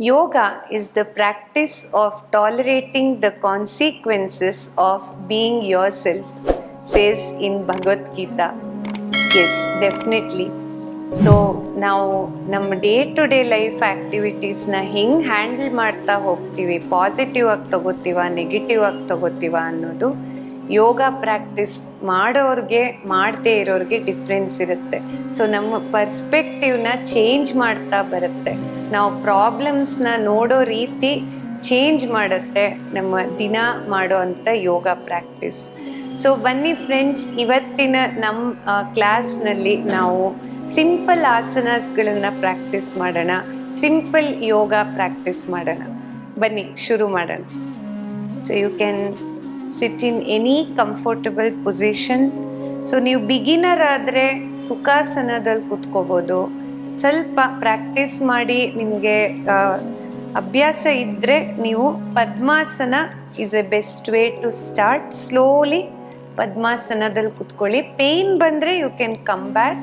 Yoga is the practice of tolerating the consequences of being yourself, says in Bhagavad Gita. Yes, definitely. So ನಾವು ನಮ್ಮ day to day life ಆ್ಯಕ್ಟಿವಿಟೀಸ್ನ ಹೆಂಗೆ handle ಮಾಡ್ತಾ ಹೋಗ್ತೀವಿ positive ಆಗಿ ತಗೋತೀವ negative ಆಗಿ ತಗೋತೀವ ಅನ್ನೋದು ಯೋಗ ಪ್ರಾಕ್ಟೀಸ್ ಮಾಡೋರಿಗೆ, ಮಾಡದೇ ಇರೋರಿಗೆ ಡಿಫ್ರೆನ್ಸ್ ಇರುತ್ತೆ. ಸೊ ನಮ್ಮ ಪರ್ಸ್ಪೆಕ್ಟಿವ್ನ ಚೇಂಜ್ ಮಾಡ್ತಾ ಬರುತ್ತೆ. ನಾವು ಪ್ರಾಬ್ಲಮ್ಸ್ನ ನೋಡೋ ರೀತಿ ಚೇಂಜ್ ಮಾಡುತ್ತೆ ನಮ್ಮ ದಿನ ಮಾಡೋ ಅಂಥ ಯೋಗ ಪ್ರಾಕ್ಟೀಸ್. ಸೊ ಬನ್ನಿ ಫ್ರೆಂಡ್ಸ್ ಇವತ್ತಿನ ನಮ್ಮ ಕ್ಲಾಸ್ನಲ್ಲಿ ನಾವು ಸಿಂಪಲ್ ಆಸನಸ್ಗಳನ್ನ ಪ್ರಾಕ್ಟೀಸ್ ಮಾಡೋಣ. ಸಿಂಪಲ್ ಯೋಗ ಪ್ರಾಕ್ಟೀಸ್ ಮಾಡೋಣ. ಬನ್ನಿ, ಶುರು ಮಾಡೋಣ. So you can sit in any comfortable position so ನೀವು ಬಿಗಿನರ್ ಆದರೆ ಸುಖಾಸನದಲ್ಲಿ ಕುತ್ಕೋಬೋದು. ಸ್ವಲ್ಪ ಪ್ರಾಕ್ಟೀಸ್ ಮಾಡಿ ನಿಮಗೆ ಅಭ್ಯಾಸ ಇದ್ದರೆ ನೀವು Padmasana is a best way to start slowly ಪದ್ಮಾಸನದಲ್ಲಿ ಕುತ್ಕೊಳ್ಳಿ. ಪೇಯ್ನ್ ಬಂದರೆ you can come back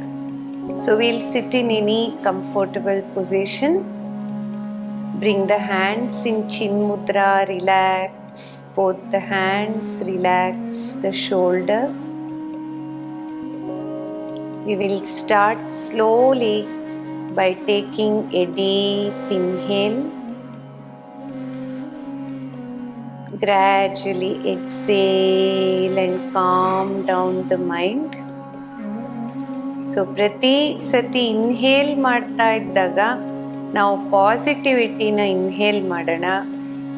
so will sit in any comfortable position bring the hands in chin mudra relax. both the hands, relax the shoulder. We will start slowly by taking a deep inhale. Gradually exhale and calm down the mind. So ಪ್ರತಿ ಸತಿ inhale ಮಾಡ್ತಾ ಇದ್ದಾಗ ನಾವು ಪಾಸಿಟಿವಿಟಿನ inhale ಮಾಡೋಣ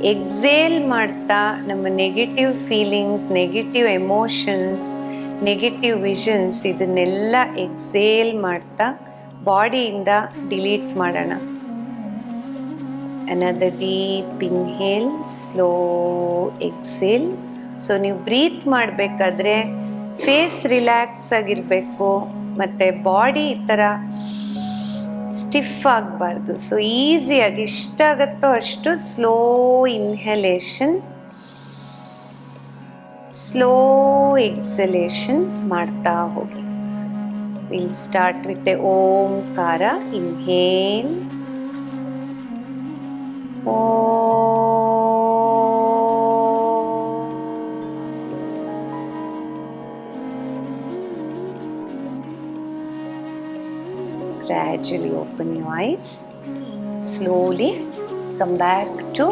exhale ಮಾಡ್ತಾ ನಮ್ಮ negative feelings negative emotions negative visions ಇದನ್ನೆಲ್ಲ exhale ಮಾಡ್ತಾ ಬಾಡಿಯಿಂದ ಡಿಲೀಟ್ ಮಾಡೋಣ. Another deep inhale slow exhale so ನೀವು ಬ್ರೀತ್ ಮಾಡಬೇಕಾದ್ರೆ ಫೇಸ್ ರಿಲ್ಯಾಕ್ಸ್ ಆಗಿರಬೇಕು, ಮತ್ತು ಬಾಡಿ ಈ ಥರ ಸ್ಟಿಫ್ ಆಗಬಾರ್ದು. ಸೊ ಈಸಿಯಾಗಿ ಎಷ್ಟಾಗತ್ತೋ ಅಷ್ಟು ಸ್ಲೋ ಇನ್ಹಲೇಷನ್ ಸ್ಲೋ ಎಕ್ಸಲೇಷನ್ ಮಾಡ್ತಾ ಹೋಗಿ. Will start with a Omkara inhale Gradually open your eyes. Slowly come back to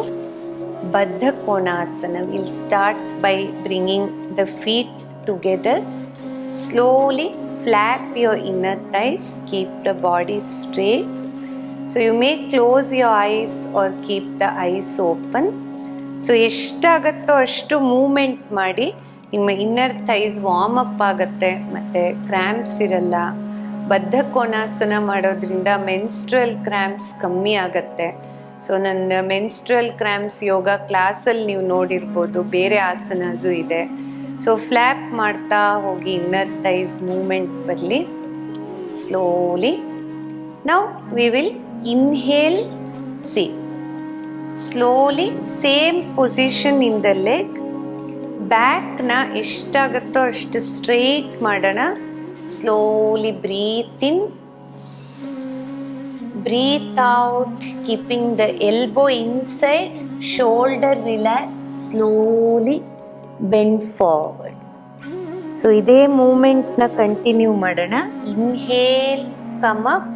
Baddha Konasana. We'll start by bringing the feet together. Slowly flap your inner thighs. Keep the body straight. So you may close your eyes or keep the eyes open. So ಎಷ್ಟಾಗತ್ತೋ ಅಷ್ಟು moment ಮಾಡಿ ನಿಮ್ಮ inner thighs warm up ಆಗುತ್ತೆ ಮತ್ತು cramps ಇರಲ್ಲ ಬದ್ಧ ಕೋನಾಸನ ಮಾಡೋದ್ರಿಂದ menstrual cramps ಕಮ್ಮಿ ಆಗತ್ತೆ. ಸೊ ನನ್ನ ಮೆನ್ಸ್ಟ್ರಲ್ ಕ್ರ್ಯಾಂಪ್ಸ್ ಯೋಗ ಕ್ಲಾಸಲ್ಲಿ ನೀವು ನೋಡಿರ್ಬೋದು, ಬೇರೆ ಆಸನಸು ಇದೆ. ಸೊ ಫ್ಲ್ಯಾಪ್ ಮಾಡ್ತಾ ಹೋಗಿ ಇನ್ನರ್ ಥೈಸ್ ಮೂಮೆಂಟ್ ಬರಲಿ. Slowly now we will inhale see slowly same position in the leg ಬ್ಯಾಕ್ನ ಎಷ್ಟಾಗುತ್ತೋ ಅಷ್ಟು ಸ್ಟ್ರೈಟ್ ಮಾಡೋಣ. Slowly breathe in breathe out keeping the elbow inside shoulder relax slowly bend forward so ಇದೇ ಮೂಮೆಂಟ್ನ continue ಮಾಡೋಣ inhale come up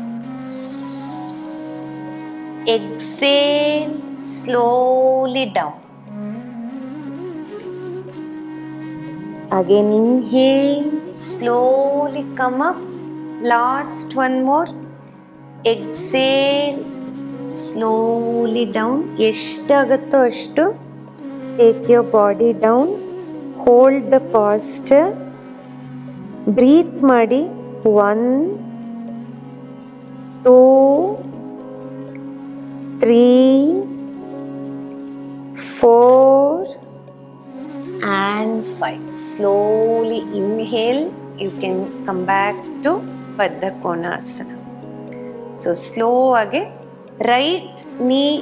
exhale slowly down. Again, inhale, Slowly come up. Last one more. Exhale, slowly down. ಎಷ್ಟಾಗುತ್ತೋ ಅಷ್ಟು take your body down hold the posture breathe ಮಾಡಿ one two three, and five. Slowly inhale. You can come back to Konasana. So, slow ಆಗಿ right knee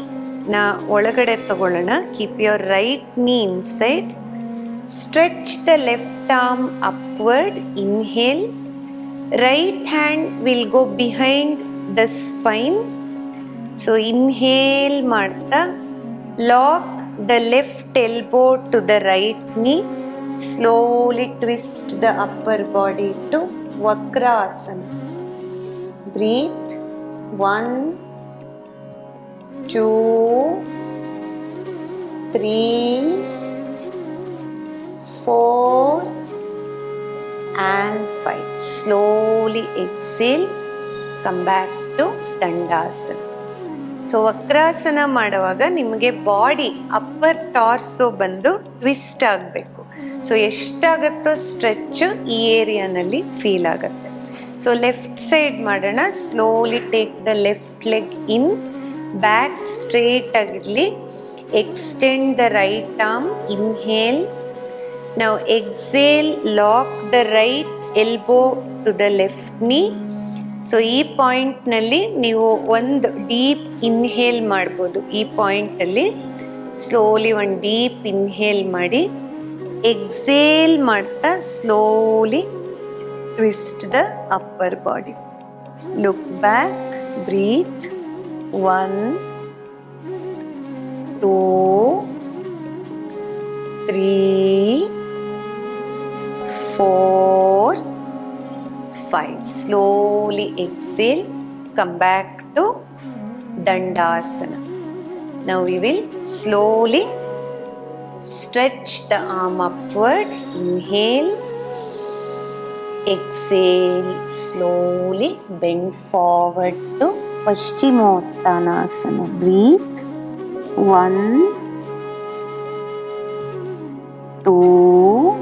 na ಒಳಗಡೆ ತಗೊಳ್ಳೋಣ keep your right knee inside stretch the left arm upward inhale Right hand will go behind the spine. So inhale ಮಾಡ್ತಾ lock the left elbow to the right knee. Slowly twist the upper body to Vakrasana. Breathe. One, two, three, four, and five. Slowly exhale. Come back to Dandasana. So ವಕ್ರಾಸನ ಮಾಡುವಾಗ ನಿಮಗೆ body upper ಟಾರ್ಸೋ ಬಂದು twist ಆಗಬೇಕು. So ಎಷ್ಟಾಗತ್ತೋ stretch ಈ ಏರಿಯಾನಲ್ಲಿ feel ಆಗುತ್ತೆ. So left side ಮಾಡೋಣ. Slowly take the left leg in back straight ಆಗಿರಲಿ. Extend the right arm inhale ನಾವು exhale lock the right elbow to the left knee so ಈ ಪಾಯಿಂಟ್ನಲ್ಲಿ ನೀವು ಒಂದು ಡೀಪ್ ಇನ್ಹೇಲ್ ಮಾಡ್ಬೋದು. ಈ ಪಾಯಿಂಟಲ್ಲಿ ಸ್ಲೋಲಿ ಒಂದು ಡೀಪ್ ಇನ್ಹೇಲ್ ಮಾಡಿ ಎಕ್ಸೇಲ್ ಮಾಡ್ತಾ slowly twist the upper body look back breathe one two three four five. Slowly exhale, come back to Dandasana. Now we will slowly stretch the arm upward. Inhale, exhale, slowly bend forward to Paschimottanasana. Breathe. One, two,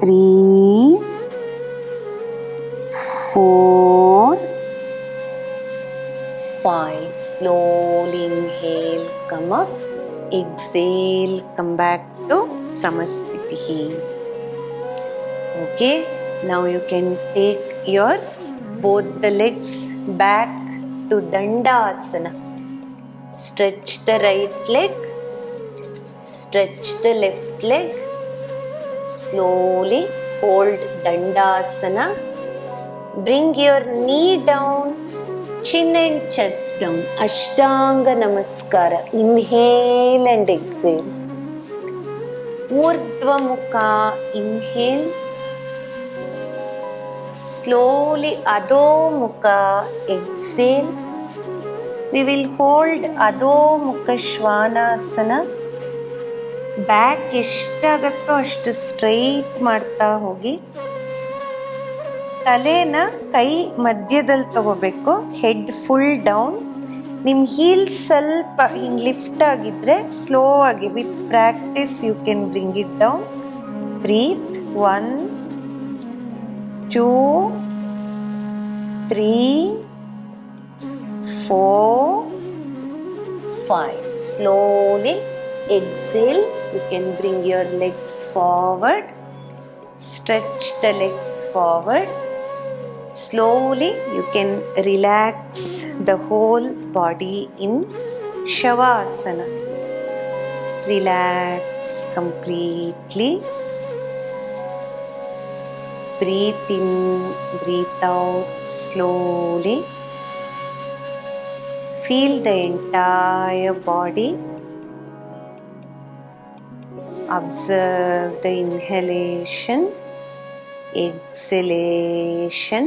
three, four, five. Slowly inhale, come up. Exhale, come back to Samasthiti. Okay, now you can take your both the legs back to Dandasana. Stretch the right leg, stretch the left leg. Slowly hold Dandasana. Bring your knee down, chin and chest down. Ashtanga Namaskara. Inhale and exhale. Urdhva Mukha. Inhale. Slowly Adho Mukha. Exhale. We will hold Adho Mukha Shvanasana. Back ಎಷ್ಟಾಗತ್ತೋ ಅಷ್ಟು straight ಮಾಡ್ತಾ ಹೋಗಿ ತಲೆನ ಕೈ ಮಧ್ಯದಲ್ಲಿ ತಗೋಬೇಕು head full down ನಿಮ್ಮ heel ಸ್ವಲ್ಪ ಹಿಂಗೆ ಲಿಫ್ಟ್ ಆಗಿದ್ರೆ ಸ್ಲೋ ಆಗಿ with practice you can bring it down breathe one two three four five slowly exhale you can bring your legs forward stretch the legs forward. Slowly you can relax the whole body in shavasana. Relax completely. Breathe in breathe out slowly. Feel the entire body. Observe the inhalation, exhalation,